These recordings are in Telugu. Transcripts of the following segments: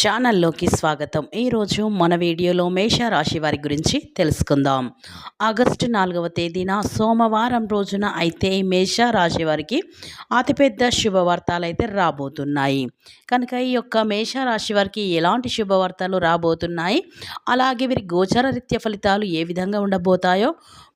ఛానల్లోకి స్వాగతం. ఈరోజు మన వీడియోలో మేషరాశి వారి గురించి తెలుసుకుందాం. ఆగస్టు నాలుగవ తేదీన సోమవారం రోజున అయితే ఈ మేషరాశి వారికి అతిపెద్ద శుభవార్తలు అయితే రాబోతున్నాయి. కనుక ఈ యొక్క మేషరాశి వారికి ఎలాంటి శుభవార్తలు రాబోతున్నాయి? అలాగే వీరి గోచర రీత్య ఫలితాలు ఏ విధంగా ఉండబోతాయో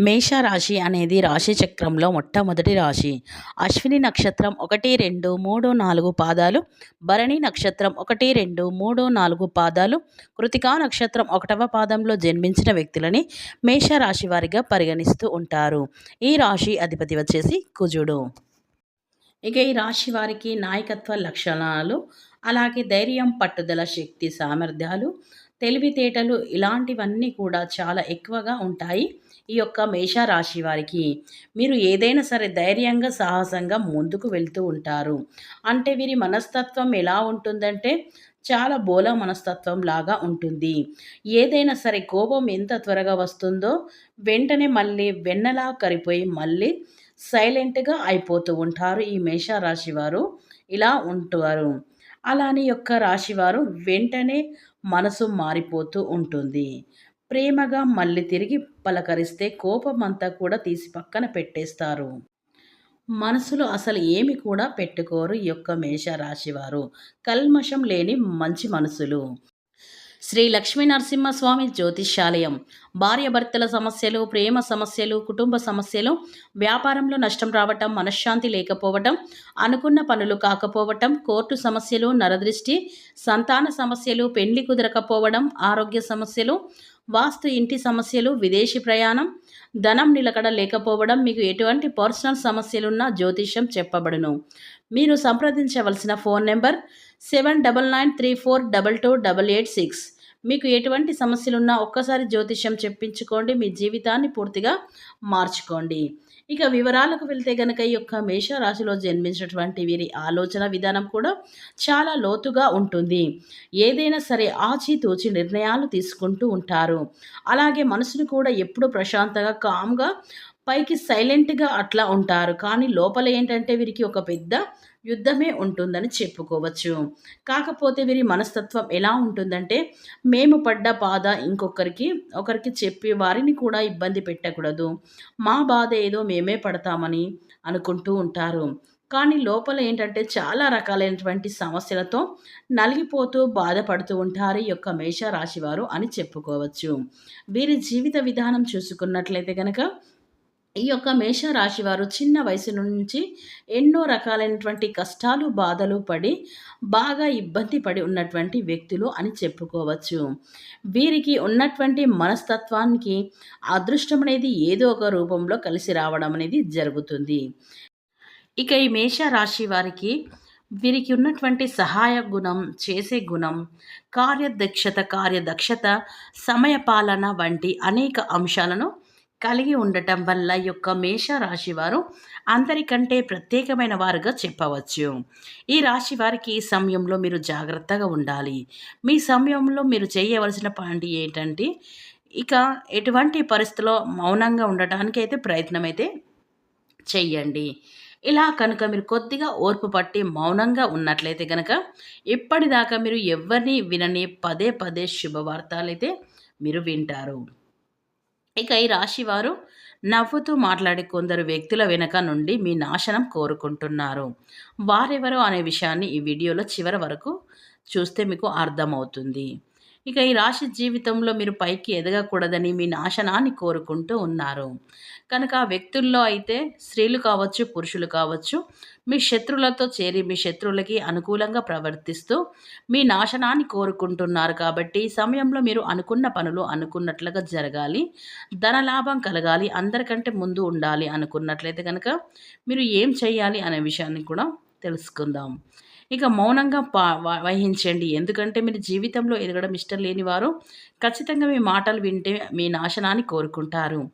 మేషరాశి అనేది రాశి చక్రంలో మొట్టమొదటి రాశి. అశ్విని నక్షత్రం ఒకటి రెండు మూడు నాలుగు పాదాలు. భరణి నక్షత్రం ఒకటి రెండు మూడు నాలుగు పాదాలు. కృతికా నక్షత్రం ఒకటవ పాదంలో జన్మించిన వ్యక్తులని మేషరాశి వారిగా పరిగణిస్తూ ఉంటారు. ఈ రాశి అధిపతి వచ్చేసి కుజుడు. ఇక ఈ రాశి వారికి నాయకత్వ లక్షణాలు అలాగే ధైర్యం పట్టుదల శక్తి సామర్థ్యాలు తెలివితేటలు ఇలాంటివన్నీ కూడా చాలా ఎక్కువగా ఉంటాయి ఈ యొక్క మేషరాశి వారికి. మీరు ఏదైనా సరే ధైర్యంగా సాహసంగా ముందుకు వెళ్తూ ఉంటారు. అంటే వీరి మనస్తత్వం ఎలా ఉంటుందంటే చాలా బోల మనస్తత్వం లాగా ఉంటుంది. ఏదైనా సరే కోపం ఎంత త్వరగా వస్తుందో వెంటనే మళ్ళీ వెన్నలా కరిపోయి మళ్ళీ సైలెంట్గా అయిపోతూ ఉంటారు ఈ మేషరాశి వారు. ఇలా ఉంటారు. అలాని యొక్క రాశివారు వెంటనే మనసు మారిపోతూ ఉంటుంది. ప్రేమగా మళ్ళీ తిరిగి పలకరిస్తే కోపమంతా కూడా తీసి పక్కన పెట్టేస్తారు. మనసులో అసలు ఏమి కూడా పెట్టుకోరు ఈ యొక్క మేషరాశివారు కల్మషం లేని మంచి మనసులు. శ్రీ లక్ష్మీ నరసింహస్వామి జ్యోతిష్యాలయం. భార్యాభర్తల సమస్యలు ప్రేమ సమస్యలు కుటుంబ సమస్యలు వ్యాపారంలో నష్టం రావటం మనశ్శాంతి లేకపోవటం అనుకున్న పనులు కాకపోవటం కోర్టు సమస్యలు నరదృష్టి సంతాన సమస్యలు పెళ్ళి కుదరకపోవడం ఆరోగ్య సమస్యలు వాస్తు ఇంటి సమస్యలు విదేశీ ప్రయాణం ధనం నిలకడ లేకపోవడం మీకు ఎటువంటి పర్సనల్ సమస్యలున్నా జ్యోతిష్యం చెప్పబడును. మీరు సంప్రదించవలసిన phone number seven double nine three four double two double eight six. మీకు ఎటువంటి సమస్యలున్నా ఒక్కసారి జ్యోతిష్యం చెప్పించుకోండి మీ జీవితాన్ని పూర్తిగా మార్చుకోండి. ఇక వివరాలకు వెళ్తే గనక ఈ యొక్క మేషరాశిలో జన్మించినటువంటి వీరి ఆలోచన విధానం కూడా చాలా లోతుగా ఉంటుంది. ఏదైనా సరే ఆచితూచి నిర్ణయాలు తీసుకుంటూ ఉంటారు. అలాగే మనసును కూడా ఎప్పుడు ప్రశాంతంగా కామ్గా పైకి సైలెంట్గా అట్లా ఉంటారు. కానీ లోపల ఏంటంటే వీరికి ఒక పెద్ద యుద్ధమే ఉంటుందని చెప్పుకోవచ్చు. కాకపోతే వీరి మనస్తత్వం ఎలా ఉంటుందంటే మేము పడ్డ బాధ ఇంకొకరికి ఒకరికి చెప్పి వారిని కూడా ఇబ్బంది పెట్టకూడదు. మా బాధ ఏదో మేమే పడతామని అనుకుంటూ ఉంటారు. కానీ లోపల ఏంటంటే చాలా రకాలైనటువంటి సమస్యలతో నలిగిపోతూ బాధపడుతూ ఉంటారు ఈ యొక్క మేష రాశివారు అని చెప్పుకోవచ్చు. వీరి జీవిత విధానం చూసుకున్నట్లయితే కనుక ఈ యొక్క మేషరాశి వారు చిన్న వయసు నుంచి ఎన్నో రకాలైనటువంటి కష్టాలు బాధలు పడి బాగా ఇబ్బంది పడి ఉన్నటువంటి వ్యక్తులు అని చెప్పుకోవచ్చు. వీరికి ఉన్నటువంటి మనస్తత్వానికి అదృష్టం అనేది ఏదో ఒక రూపంలో కలిసి రావడం అనేది జరుగుతుంది. ఇక ఈ మేషరాశి వారికి వీరికి ఉన్నటువంటి సహాయ గుణం చేసే గుణం కార్యదక్షత కార్యదక్షత సమయపాలన వంటి అనేక అంశాలను కలిగి ఉండటం వల్ల యొక్క మేషరాశి వారు అందరికంటే ప్రత్యేకమైన వారుగా చెప్పవచ్చు. ఈ రాశి వారికి ఈ సమయంలో మీరు జాగ్రత్తగా ఉండాలి. మీ సమయంలో మీరు చేయవలసిన పని ఏంటంటే ఇక ఎటువంటి పరిస్థితిలో మౌనంగా ఉండటానికి అయితే ప్రయత్నం అయితే చెయ్యండి. ఇలా కనుక మీరు కొద్దిగా ఓర్పు పట్టి మౌనంగా ఉన్నట్లయితే కనుక ఇప్పటిదాకా మీరు ఎవరిని వినని పదే పదే శుభవార్తలు అయితే మీరు వింటారు. ఇక ఈ రాశి వారు నవ్వుతూ మాట్లాడే కొందరు వ్యక్తుల వెనుక నుండి మీ నాశనం కోరుకుంటున్నారు. వారెవరో అనే విషయాన్ని ఈ వీడియోలో చివరి వరకు చూస్తే మీకు అర్థమవుతుంది. ఇక ఈ రాశి జీవితంలో మీరు పైకి ఎదగకూడదని మీ నాశనాన్ని కోరుకుంటూ ఉన్నారు. కనుక ఆ వ్యక్తుల్లో అయితే స్త్రీలు కావచ్చు పురుషులు కావచ్చు మీ శత్రులతో చేరి మీ శత్రువులకి అనుకూలంగా ప్రవర్తిస్తూ మీ నాశనాన్ని కోరుకుంటున్నారు కాబట్టి ఈ సమయంలో మీరు అనుకున్న పనులు అనుకున్నట్లుగా జరగాలి. ధనలాభం కలగాలి. అందరికంటే ముందు ఉండాలి అనుకున్నట్లయితే కనుక మీరు ఏం చేయాలి అనే విషయాన్ని కూడా తెలుసుకుందాం. ఇక మౌనంగా పా వ- వహించండి. ఎందుకంటే మీరు జీవితంలో ఎదగడం ఇష్టం లేని వారు ఖచ్చితంగా మీ మాటలు వింటే మీ నాశనాన్ని కోరుకుంటారు.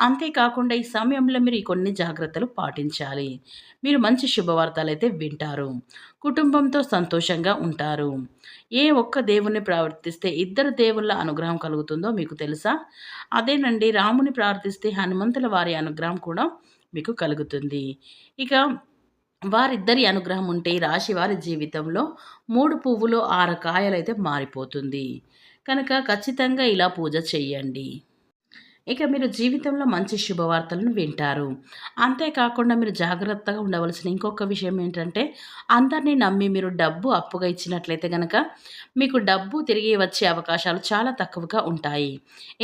అంతేకాకుండా ఈ సమయంలో మీరు కొన్ని జాగ్రత్తలు పాటించాలి. మీరు మంచి శుభవార్తలు అయితే వింటారు. కుటుంబంతో సంతోషంగా ఉంటారు. ఏ ఒక్క దేవుణ్ణి ప్రార్థిస్తే ఇద్దరు దేవుళ్ళ అనుగ్రహం కలుగుతుందో మీకు తెలుసా? అదేనండి రాముని ప్రార్థిస్తే హనుమంతుల వారి అనుగ్రహం కూడా మీకు కలుగుతుంది. ఇక వారిద్దరి అనుగ్రహం ఉంటే ఈ రాశి వారి జీవితంలో మూడు పువ్వులు ఆరు కాయలైతే మారిపోతుంది. కనుక ఖచ్చితంగా ఇలా పూజ చేయండి ఇక మీరు జీవితంలో మంచి శుభవార్తలను వింటారు. అంతేకాకుండా మీరు జాగ్రత్తగా ఉండవలసిన ఇంకొక విషయం ఏంటంటే అందరినీ నమ్మి మీరు డబ్బు అప్పుగా ఇచ్చినట్లయితే కనుక మీకు డబ్బు తిరిగి వచ్చే అవకాశాలు చాలా తక్కువగా ఉంటాయి.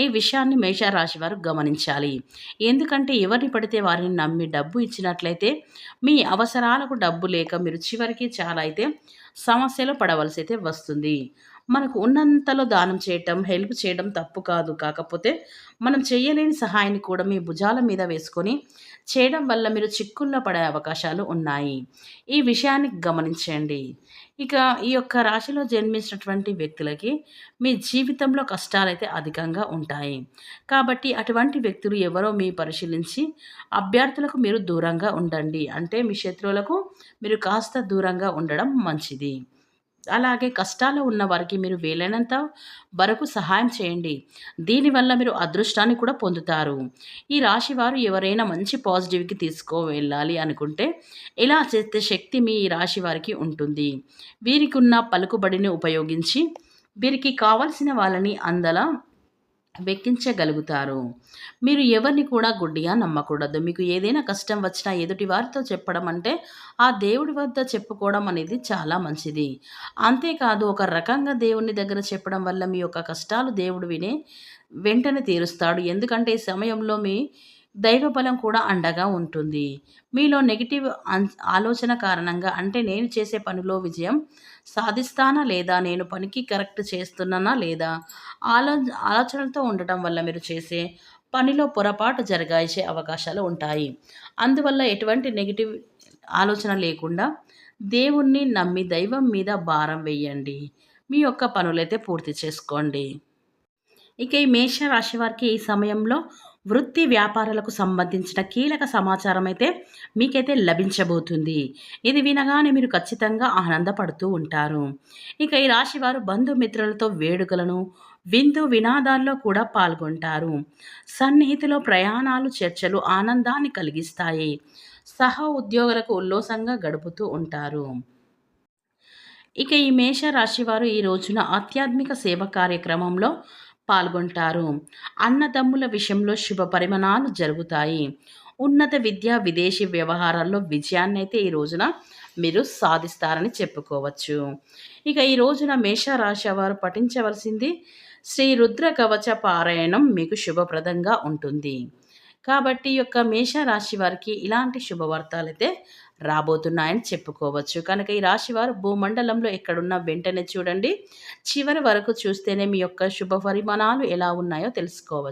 ఈ విషయాన్ని మేషరాశి వారు గమనించాలి. ఎందుకంటే ఎవరిని పడితే వారిని నమ్మి డబ్బు ఇచ్చినట్లయితే మీ అవసరాలకు డబ్బు లేక మీరు చివరికి చాలా అయితే సమస్యలు పడవలసి అయితే వస్తుంది. మనకు ఉన్నంతలో దానం చేయటం హెల్ప్ చేయడం తప్పు కాదు. కాకపోతే మనం చేయలేని సహాయాన్ని కూడా మీ భుజాల మీద వేసుకొని చేయడం వల్ల మీరు చిక్కుల్లో పడే అవకాశాలు ఉన్నాయి. ఈ విషయాన్ని గమనించండి. ఇక ఈ యొక్క రాశిలో జన్మించినటువంటి వ్యక్తులకి మీ జీవితంలో కష్టాలైతే అధికంగా ఉంటాయి. కాబట్టి అటువంటి వ్యక్తులు ఎవరో మీ పరిశీలించి అభ్యర్థులకు మీరు దూరంగా ఉండండి. అంటే మీ శత్రువులకు మీరు కాస్త దూరంగా ఉండడం మంచిది. అలాగే కష్టాలు ఉన్న వారికి మీరు వీలైనంత వరకు సహాయం చేయండి. దీనివల్ల మీరు అదృష్టాన్ని కూడా పొందుతారు. ఈ రాశి వారు ఎవరైనా మంచి పాజిటివ్కి తీసుకో వెళ్ళాలి అనుకుంటే ఇలా చేస్తే శక్తి మీ ఈ రాశి వారికి ఉంటుంది? వీరికి ఉన్న పలుకుబడిని ఉపయోగించి వీరికి కావలసిన వాళ్ళని అందలా వెక్కించగలుగుతారు. మీరు ఎవరిని కూడా గుడ్డిగా నమ్మకూడదు. మీకు ఏదైనా కష్టం వచ్చినా ఎదుటి వారితో చెప్పడం అంటే ఆ దేవుడి వద్ద చెప్పుకోవడం అనేది చాలా మంచిది. అంతేకాదు ఒక రకంగా దేవుని దగ్గర చెప్పడం వల్ల మీ యొక్క కష్టాలు దేవుడు వినే వెంటనే తీరుస్తాడు. ఎందుకంటే ఈ సమయంలో మీ దైవ బలం కూడా అండగా ఉంటుంది. మీలో నెగిటివ్ ఆలోచన కారణంగా అంటే నేను చేసే పనిలో విజయం సాధిస్తానా లేదా? నేను పనికి కరెక్ట్ చేస్తున్నానా లేదా? ఆలో ఆలోచనలతో ఉండటం వల్ల మీరు చేసే పనిలో పొరపాటు జరగాల్సే అవకాశాలు ఉంటాయి. అందువల్ల ఎటువంటి నెగిటివ్ ఆలోచన లేకుండా దేవుణ్ణి నమ్మి దైవం మీద భారం వేయండి. మీ యొక్క పనులైతే పూర్తి చేసుకోండి. ఇక ఈ మేష రాశి వారికి ఈ సమయంలో వృత్తి వ్యాపారాలకు సంబంధించిన కీలక సమాచారం అయితే మీకైతే లభించబోతుంది. ఇది వినగానే మీరు ఖచ్చితంగా ఆనందపడుతూ ఉంటారు. ఇక ఈ రాశివారు బంధుమిత్రులతో వేడుకలను విందు వినాదాల్లో కూడా పాల్గొంటారు. సన్నిహితులో ప్రయాణాలు చర్చలు ఆనందాన్ని కలిగిస్తాయి. సహ ఉద్యోగులకు ఉల్లోసంగా గడుపుతూ ఉంటారు. ఇక ఈ మేష రాశివారు ఈ రోజున ఆధ్యాత్మిక సేవ కార్యక్రమంలో పాల్గొంటారు. అన్నదమ్ముల విషయంలో శుభ పరిమాణాలు జరుగుతాయి. ఉన్నత విద్య విదేశీ వ్యవహారాల్లో విజయాన్ని అయితే ఈ రోజున మీరు సాధిస్తారని చెప్పుకోవచ్చు. ఇక ఈ రోజున మేషరాశి వారు పఠించవలసింది శ్రీ రుద్ర కవచ పారాయణం మీకు శుభప్రదంగా ఉంటుంది. కాబట్టి ఈ యొక్క మేషరాశి వారికి ఇలాంటి శుభవార్తలు అయితే రాబోతున్నాయని చెప్పుకోవచ్చు. కనుక ఈ రాశివారు భూమండలంలో ఎక్కడున్న వెంటనే చూడండి. చివరి వరకు చూస్తేనే మీ యొక్క శుభ పరిమాణాలు ఎలా ఉన్నాయో తెలుసుకోవచ్చు.